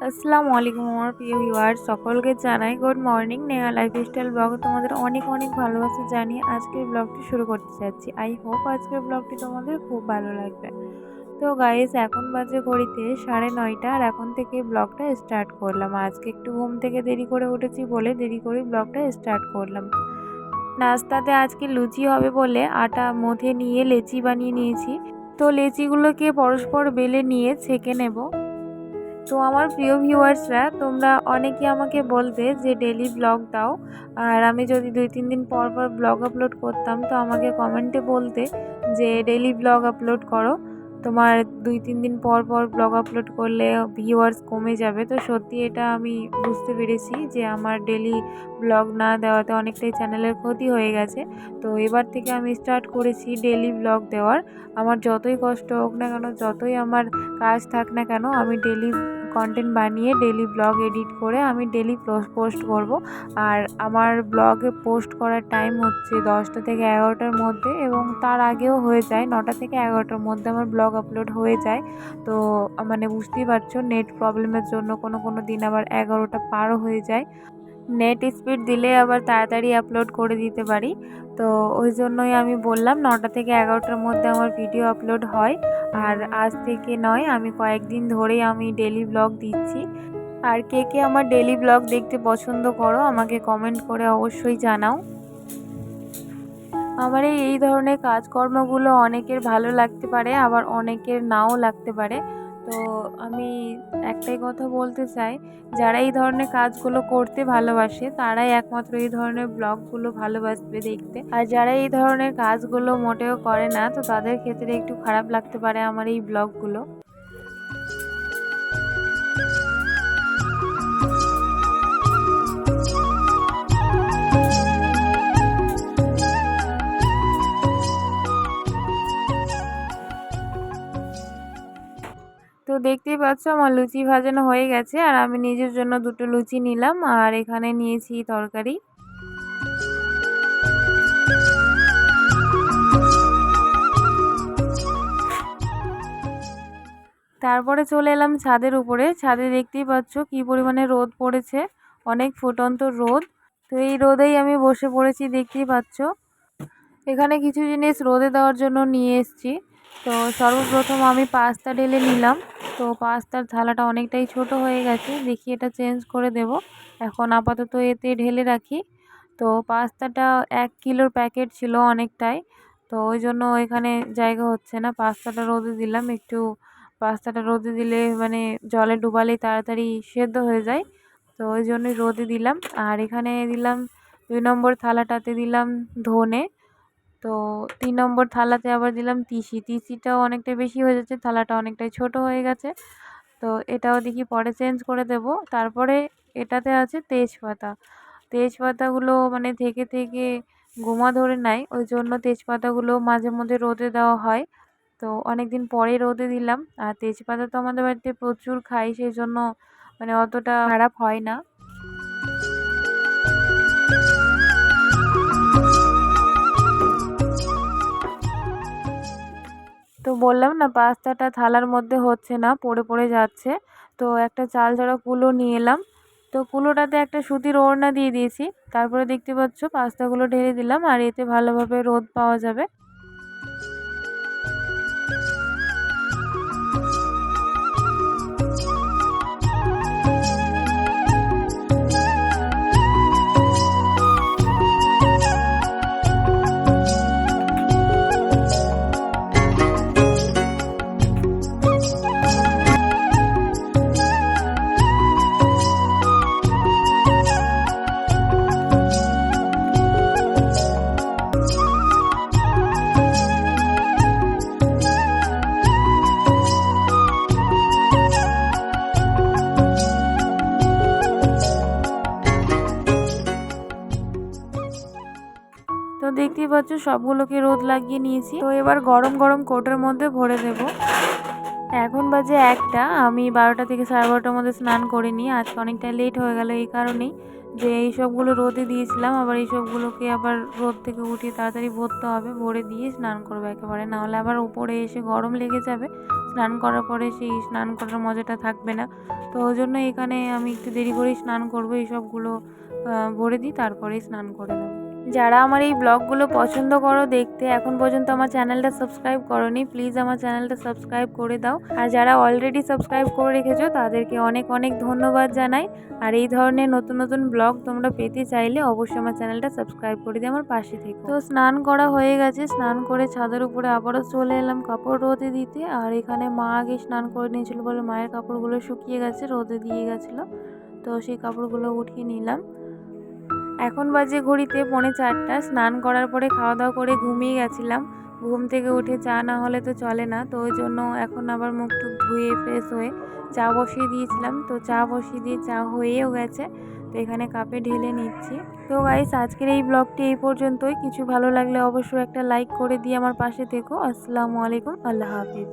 আসসালামু আলাইকুম আমার প্রিয় ভিউয়ার সকলকে জানাই good morning Neha lifestyle blog তোমাদের অনেক অনেক ভালোবাসা জানিয়ে আজকের ব্লগটি শুরু করতে চাচ্ছি আই হোপ আজকের ব্লগটি তোমাদের খুব ভালো লাগবে। তো গাইস এখন বাজে ঘড়িতে সাড়ে নয়টা আর এখন থেকে ব্লগটা স্টার্ট করলাম। আজকে একটু ঘুম থেকে দেরি করে উঠেছি বলে দেরি করে ব্লগটা স্টার্ট করলাম। নাস্তাতে আজকে লুচি হবে বলে আটা মধ্যে নিয়ে লেচি বানিয়ে নিয়েছি। তো লেচিগুলোকে পরস্পর বেলে নিয়ে ছেঁকে নেব। তো আমার প্রিয় ভিউয়ার্সরা, তোমরা অনেকে আমাকে বলতে যে ডেলি ব্লগ দাও। আর আমি যদি দুই, তিন দিন পর পর ব্লগ আপলোড করতাম, তো আমাকে কমেন্টে বলতে যে ডেলি ব্লগ আপলোড করো। তোমার দুই, তিন দিন পর পর ব্লগ আপলোড করলে ভিউয়ার্স কমে যাবে। তো সত্যি এটা আমি বুঝতে পেরেছি যে আমার ডেলি ব্লগ না দেওয়াতে অনেকটাই চ্যানেলের ক্ষতি হয়ে গেছে। তো এবার থেকে আমি স্টার্ট করেছি ডেলি ব্লগ দেওয়ার। আমার যতই কষ্ট হোক না কেন, যতই আমার কাজ থাক না কেন, আমি ডেলি কন্টেন্ট বানিয়ে ডেলি ব্লগ এডিট করে আমি ডেলি পোস্ট করব। আর আমার ব্লগে পোস্ট করার টাইম হচ্ছে দশটা থেকে এগারোটার মধ্যে এবং তার আগেও হয়ে যায়, নটা থেকে এগারোটার মধ্যে আমার ব্লগ আপলোড হয়ে যায়। তো মানে বুঝতেই পারছ নেট প্রবলেমের জন্য কোনো কোনো দিন আবার এগারোটা পারও হয়ে যায়। নেট স্পিড দিলে আবার তাড়াতাড়ি আপলোড করে দিতে পারি। তো ওই জন্যই আমি বললাম নটা থেকে এগারোটার মধ্যে আমার ভিডিও আপলোড হয়। আর আজ থেকে নয়, আমি কয়েকদিন ধরেই আমি ডেলি ব্লগ দিচ্ছি। আর কে কে আমার ডেলি ব্লগ দেখতে পছন্দ করো, আমাকে কমেন্ট করে অবশ্যই জানাও। আমার এই ধরনের কাজকর্মগুলো অনেকের ভালো লাগতে পারে, আবার অনেকের নাও লাগতে পারে। তো আমি একটাই কথা বলতে চাই, যারা এই ধরনের কাজগুলো করতে ভালোবাসে, তারাই একমাত্র এই ধরনের ব্লগগুলো ভালোবাসবে দেখতে। আর যারা এই ধরনের কাজগুলো মোটেও করে না, তো তাদের ক্ষেত্রে একটু খারাপ লাগতে পারে আমার এই ব্লগগুলো। দেখতেই পাচ্ছ আমার লুচি ভাজানো হয়ে গেছে, আর আমি নিজের জন্য দুটো লুচি নিলাম, আর এখানে নিয়েছি তরকারি। তারপরে চলে এলাম ছাদের উপরে। ছাদে দেখতেই পাচ্ছ কি পরিমাণে রোদ পড়েছে, অনেক ফুটন্ত রোদ। তো এই রোদেই আমি বসে পড়েছি, দেখতেই পাচ্ছ। এখানে কিছু জিনিস রোদে দেওয়ার জন্য নিয়ে এসছি। তো সর্বপ্রথম আমি পাস্তা ঢেলে নিলাম। তো পাস্তার থালাটা অনেকটাই ছোট হয়ে গেছে। দেখি এটা চেঞ্জ করে দেব। এখন আপাতত এতে ঢেলে রাখি। তো পাস্তাটা এক কিলোর প্যাকেট ছিল অনেকটাই। তো ওই জন্য এখানে জায়গা হচ্ছে না। পাস্তাটা রোদে দিলাম। একটু পাস্তাটা রোদে দিলে মানে জলে ডুবালেই তাড়াতাড়ি সেদ্ধ হয়ে যায়। তো ওই জন্যই রোদে দিলাম। আর এখানে দিলাম দুই নম্বর থালাটাতে দিলাম ধনে। তো তিন নম্বর থালাতে আবার দিলাম তিসি। তিসিটাও অনেকটাই বেশি হয়ে যাচ্ছে, থালাটা অনেকটাই ছোট হয়ে গেছে। তো এটাও দেখি পরে চেঞ্জ করে দেব। তারপরে এটাতে আছে তেজপাতা। তেজপাতাগুলো মানে থেকে থেকে গোমা ধরে নেয় ওই জন্য তেজপাতাগুলো মাঝে মধ্যে রোদে দেওয়া হয়। তো অনেক দিন পরে রোদে দিলাম। আর তেজপাতা তো আমাদের বাড়িতে প্রচুর খাই, সেই জন্য মানে অতটা খারাপ হয় না। তো বললাম না, পাস্তাটা থালার মধ্যে হচ্ছে না, পড়ে পড়ে যাচ্ছে। তো একটা চাল ছাড়া কুলো নিয়ে এলাম। তো কুলোটাতে একটা সুতির ওড়না দিয়ে দিয়েছি। তারপরে দেখতে পাচ্ছ, পাস্তাগুলো ঢেলে দিলাম আর এতে ভালোভাবে রোদ পাওয়া যাবে। তো দেখতেই পাচ্ছ, সবগুলোকে রোদ লাগিয়ে নিয়েছি। তো এবার গরম গরম কোটের মধ্যে ভরে দেব। এখন বাজে একটা, আমি বারোটা থেকে সাড়ে বারোটার মধ্যে স্নান করিনি। আজকে অনেকটা লেট হয়ে গেল এই কারণেই যে এই সবগুলো রোদে দিয়েছিলাম, আবার এই সবগুলোকে আবার রোদ থেকে উঠিয়ে তাড়াতাড়ি ভরতে হবে। ভরে দিয়ে স্নান করব একেবারে, নাহলে আবার উপরে এসে গরম লেগে যাবে। স্নান করার পরে সেই স্নান করার মজাটা থাকবে না। তো ওই জন্য এখানে আমি একটু দেরি করেই স্নান করব এইসবগুলো ভরে দিই তারপরেই স্নান করে নেব। যারা আমার এই ব্লগগুলো পছন্দ করো দেখতে, এখন পর্যন্ত আমার চ্যানেলটা সাবস্ক্রাইব করনি প্লিজ আমার চ্যানেলটা সাবস্ক্রাইব করে দাও। আর যারা অলরেডি সাবস্ক্রাইব করে রেখেছো, তাদেরকে অনেক অনেক ধন্যবাদ জানাই। আর এই ধরনের নতুন নতুন ব্লগ তোমরা পেতে চাইলে অবশ্যই আমার চ্যানেলটা সাবস্ক্রাইব করে দিয়ে আমার পাশে থেকে। তো স্নান করা হয়ে গেছে, স্নান করে ছাদের উপরে আবারও চলে এলাম কাপড় রোদে দিতে। আর এখানে মা আগে স্নান করে নিয়েছিল বলে মায়ের কাপড়গুলো শুকিয়ে গেছে, রোদে দিয়ে গেছিল। তো সেই কাপড়গুলো উঠিয়ে নিলাম। এখন বাজে ঘড়িতে পৌনে চারটা। স্নান করার পরে খাওয়া দাওয়া করে ঘুমিয়ে গেছিলাম। ঘুম থেকে উঠে চা না হলে তো চলে না, তো ওই জন্য এখন আবার মুখ টুক ধুয়ে ফ্রেশ হয়ে চা বসিয়ে দিয়েছিলাম। তো চা বসিয়ে দিয়ে চা হয়েও গেছে, তো এখানে কাপে ঢেলে নিচ্ছি। তো গাইস আজকের এই ব্লগটি এই পর্যন্তই। কিছু ভালো লাগলে অবশ্যই একটা লাইক করে দিয়ে আমার পাশে থেকো। আসসালামু আলাইকুম, আল্লাহ হাফিজ।